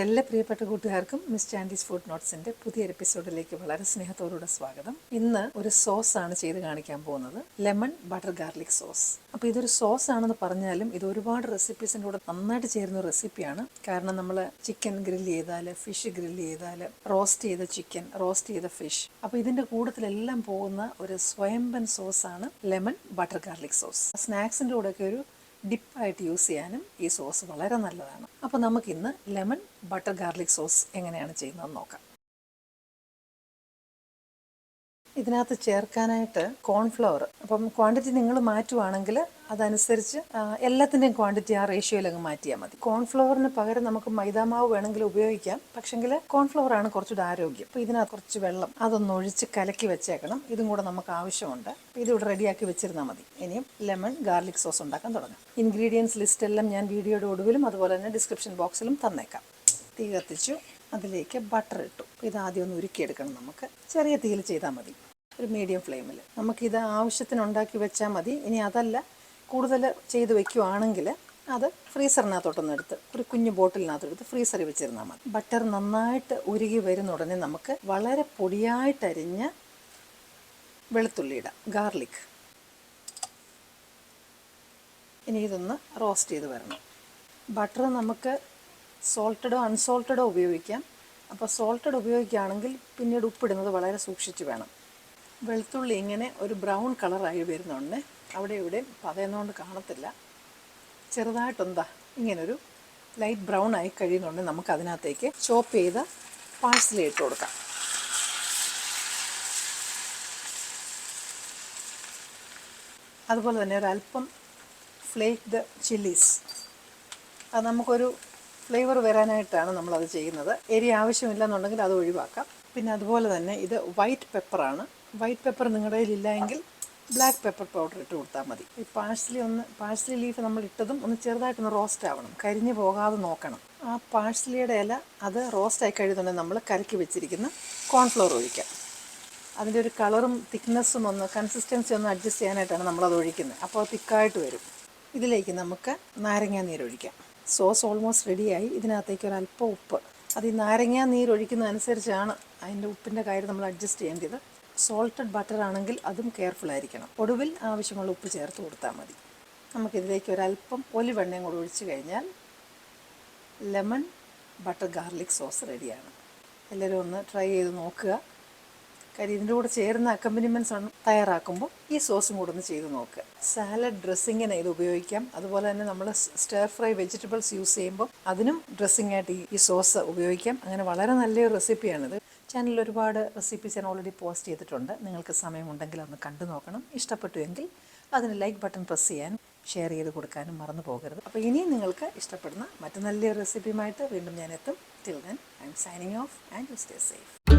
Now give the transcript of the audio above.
എല്ലാ പ്രിയപ്പെട്ട കൂട്ടുകാർക്കും മിസ് ചാൻഡീസ് ഫുഡ് നോട്ട്സിന്റെ പുതിയ എപ്പിസോഡിലേക്ക് വളരെ സ്നേഹത്തോടുകൂടെ സ്വാഗതം. ഇന്ന് ഒരു സോസ് ആണ് ചെയ്ത് കാണിക്കാൻ പോകുന്നത്. Lemon butter garlic sauce. അപ്പോൾ ഇതൊരു സോസ് ആണെന്ന് പറഞ്ഞാലും ഇത് ഒരുപാട് റെസിപ്പീസിന്റെ കൂടെ നന്നായിട്ട് ചേരുന്ന റെസിപ്പിയാണ്. കാരണം നമ്മൾ ചിക്കൻ ഗ്രില്ല് ചെയ്താൽ ഫിഷ് ഗ്രില്ല് ചെയ്താൽ റോസ്റ്റ് ചെയ്ത ചിക്കൻ റോസ്റ്റ് ചെയ്ത ഫിഷ്. അപ്പോൾ ഇതിന്റെ കൂട്ടത്തിലെല്ലാം പോകുന്ന ഒരു സ്വയംബൻ സോസാണ് ലെമൺ ബട്ടർ ഗാർലിക് സോസ്. സ്നാക്സിന്റെ കൂടെയൊക്കെ ഒരു ഡിപ്പായിട്ട് യൂസ് ചെയ്യാനും ഈ സോസ് വളരെ നല്ലതാണ്. അപ്പോൾ നമുക്കിന്ന് ലെമൺ ബട്ടർ ഗാർലിക് സോസ് എങ്ങനെയാണ് ചെയ്യുന്നതെന്ന് നോക്കാം. ഇതിനകത്ത് ചേർക്കാനായിട്ട് കോൺഫ്ലവർ അപ്പം ക്വാണ്ടിറ്റി നിങ്ങൾ മാറ്റുവാണെങ്കിൽ അതനുസരിച്ച് എല്ലാത്തിന്റെയും ക്വാണ്ടിറ്റി ആ റേഷ്യോയിൽ അങ്ങ് മാറ്റിയാൽ മതി. കോൺഫ്ലവറിന് പകരം നമുക്ക് മൈദാമാവ് വേണമെങ്കിൽ ഉപയോഗിക്കാം. പക്ഷെങ്കിൽ കോൺഫ്ലവർ ആണ് കുറച്ചുകൂടെ ആരോഗ്യം. അപ്പോൾ ഇതിനകത്ത് കുറച്ച് വെള്ളം അതൊന്ന് ഒഴിച്ച് കലക്കി വെച്ചേക്കണം. ഇതും കൂടെ നമുക്ക് ആവശ്യമുണ്ട്. ഇതിവിടെ റെഡിയാക്കി വെച്ചിരുന്നാൽ മതി. ഇനിയും ലെമൺ ഗാർലിക് സോസ് ഉണ്ടാക്കാൻ തുടങ്ങാം. ഇൻഗ്രീഡിയൻസ് ലിസ്റ്റ് എല്ലാം ഞാൻ വീഡിയോയുടെ ഒടുവിലും അതുപോലെ തന്നെ ഡിസ്ക്രിപ്ഷൻ ബോക്സിലും തന്നേക്കാം. തീ കത്തിച്ചു. അതിലേക്ക് ബട്ടർ ഇട്ടു. ഇത് ആദ്യം ഒന്ന് ഉരുക്കിയെടുക്കണം നമുക്ക്. ചെറിയ തീയിൽ ചെയ്താൽ മതി. ഒരു മീഡിയം ഫ്ലെയിമിൽ നമുക്കിത് ആവശ്യത്തിന് ഉണ്ടാക്കി വെച്ചാൽ മതി. ഇനി അതല്ല കൂടുതൽ ചെയ്ത് വെക്കുവാണെങ്കിൽ അത് ഫ്രീസറിനകത്തോട്ടൊന്ന് എടുത്ത് ഒരു കുഞ്ഞു ബോട്ടിലിനകത്തെടുത്ത് ഫ്രീസറിൽ വെച്ചിരുന്നാൽ മതി. ബട്ടർ നന്നായിട്ട് ഉരുകി വരുന്ന ഉടനെ നമുക്ക് വളരെ പൊടിയായിട്ടരിഞ്ഞ വെളുത്തുള്ളി ഗാർലിക്. ഇനി ഇതൊന്ന് റോസ്റ്റ് ചെയ്ത് വരണം. ബട്ടർ നമുക്ക് സോൾട്ടഡോ അൺസോൾട്ടഡോ ഉപയോഗിക്കാം. അപ്പോൾ സോൾട്ടഡ് ഉപയോഗിക്കുകയാണെങ്കിൽ പിന്നീട് ഉപ്പിടുന്നത് വളരെ സൂക്ഷിച്ച് വേണം. വെളുത്തുള്ളി ഇങ്ങനെ ഒരു ബ്രൗൺ കളറായി വരുന്നുണ്ട്. അവിടെ ഇവിടെ പതയുന്നതുകൊണ്ട് കാണത്തില്ല. ചെറുതായിട്ടെന്താ ഇങ്ങനൊരു ലൈറ്റ് ബ്രൗൺ ആയി കഴിയുന്നുണ്ട്. നമുക്ക് അതിനകത്തേക്ക് ചോപ്പ് ചെയ്ത പാഴ്സലി ഇട്ട് കൊടുക്കാം. അതുപോലെ തന്നെ ഒരല്പം ഫ്ലേക്ക്ഡ് ചില്ലീസ്. അത് നമുക്കൊരു ഫ്ലേവർ വരാനായിട്ടാണ് നമ്മളത് ചെയ്യുന്നത്. എരി ആവശ്യമില്ല എന്നുണ്ടെങ്കിൽ അത് ഒഴിവാക്കാം. പിന്നെ അതുപോലെ തന്നെ ഇത് വൈറ്റ് പെപ്പറാണ്. വൈറ്റ് പെപ്പർ നിങ്ങളുടെ കയ്യിൽ എങ്കിൽ ബ്ലാക്ക് പെപ്പർ പൗഡർ ഇട്ട് കൊടുത്താൽ മതി. ഈ പാഴ്സലി ഒന്ന് പാഴ്സലി ലീഫ് നമ്മൾ ഇട്ടതും ഒന്ന് ചെറുതായിട്ടൊന്ന് റോസ്റ്റ് ആവണം. കരിഞ്ഞു പോകാതെ നോക്കണം. ആ പാഴ്സലിയുടെ ഇല അത് റോസ്റ്റ് ആയി കഴിയുന്നുണ്ടെങ്കിൽ നമ്മൾ കലക്കി വെച്ചിരിക്കുന്ന കോൺഫ്ലോർ ഒഴിക്കാം. അതിന്റെ ഒരു കളറും തിക്നെസ്സും ഒന്ന് കൺസിസ്റ്റൻസി ഒന്ന് അഡ്ജസ്റ്റ് ചെയ്യാനായിട്ടാണ് നമ്മളത് ഒഴിക്കുന്നത്. അപ്പോൾ തിക്കായിട്ട് വരും. ഇതിലേക്ക് നമുക്ക് നാരങ്ങാ നീരൊഴിക്കാം സോസ് ഓൾമോസ്റ്റ് റെഡിയായി ഇതിനകത്തേക്ക് അല്പം ഉപ്പ്. അത് ഈ നാരങ്ങാ നീരൊഴിക്കുന്നതനുസരിച്ചാണ് അതിന്റെ ഉപ്പിന്റെ കാര്യം നമ്മൾ അഡ്ജസ്റ്റ് ചെയ്യേണ്ടത്. സോൾട്ടഡ് ബട്ടർ ആണെങ്കിൽ അതും കെയർഫുൾ ആയിരിക്കണം. ഒടുവിൽ ആവശ്യമുള്ള ഉപ്പ് ചേർത്ത് കൊടുത്താൽ മതി. നമുക്കിതിലേക്ക് ഒരല്പം ഒലിവെണ്ണയും കൂടെ ഒഴിച്ചു കഴിഞ്ഞാൽ ലെമൺ ബട്ടർ ഗാർലിക് സോസ് റെഡിയാണ്. എല്ലാവരും ഒന്ന് ട്രൈ ചെയ്ത് നോക്കുക. കാര്യം ഇതിന്റെ കൂടെ ചേരുന്ന അക്കമ്പനിമെന്റ്സ് ആണ് തയ്യാറാക്കുമ്പോൾ ഈ സോസും കൂടെ ഒന്ന് ചെയ്ത് നോക്കുക സാലഡ് ഡ്രസ്സിങ്ങിന് ഇത് ഉപയോഗിക്കാം. അതുപോലെ തന്നെ നമ്മൾ സ്റ്റർ ഫ്രൈ വെജിറ്റബിൾസ് യൂസ് ചെയ്യുമ്പോൾ അതിനും ഡ്രസ്സിംഗ് ആയിട്ട് ഈ- സോസ് ഉപയോഗിക്കാം. അങ്ങനെ വളരെ നല്ലൊരു റെസിപ്പിയാണിത് ചാനലിൽ ഒരുപാട് റെസിപ്പീസ് ഞാൻ ഓൾറെഡി പോസ്റ്റ് ചെയ്തിട്ടുണ്ട്. നിങ്ങൾക്ക് സമയമുണ്ടെങ്കിൽ ഒന്ന് കണ്ടു നോക്കണം. ഇഷ്ടപ്പെട്ടു എങ്കിൽ അതിന് ലൈക്ക് ബട്ടൺ പ്രസ് ചെയ്യാനും ഷെയർ ചെയ്ത് കൊടുക്കാനും മറന്നു പോകരുത്. അപ്പോൾ ഇനിയും നിങ്ങൾക്ക് ഇഷ്ടപ്പെടുന്ന മറ്റു നല്ലൊരു റെസിപ്പിയുമായിട്ട് വീണ്ടും ഞാൻ എത്തും. Till then I'm signing off and you stay safe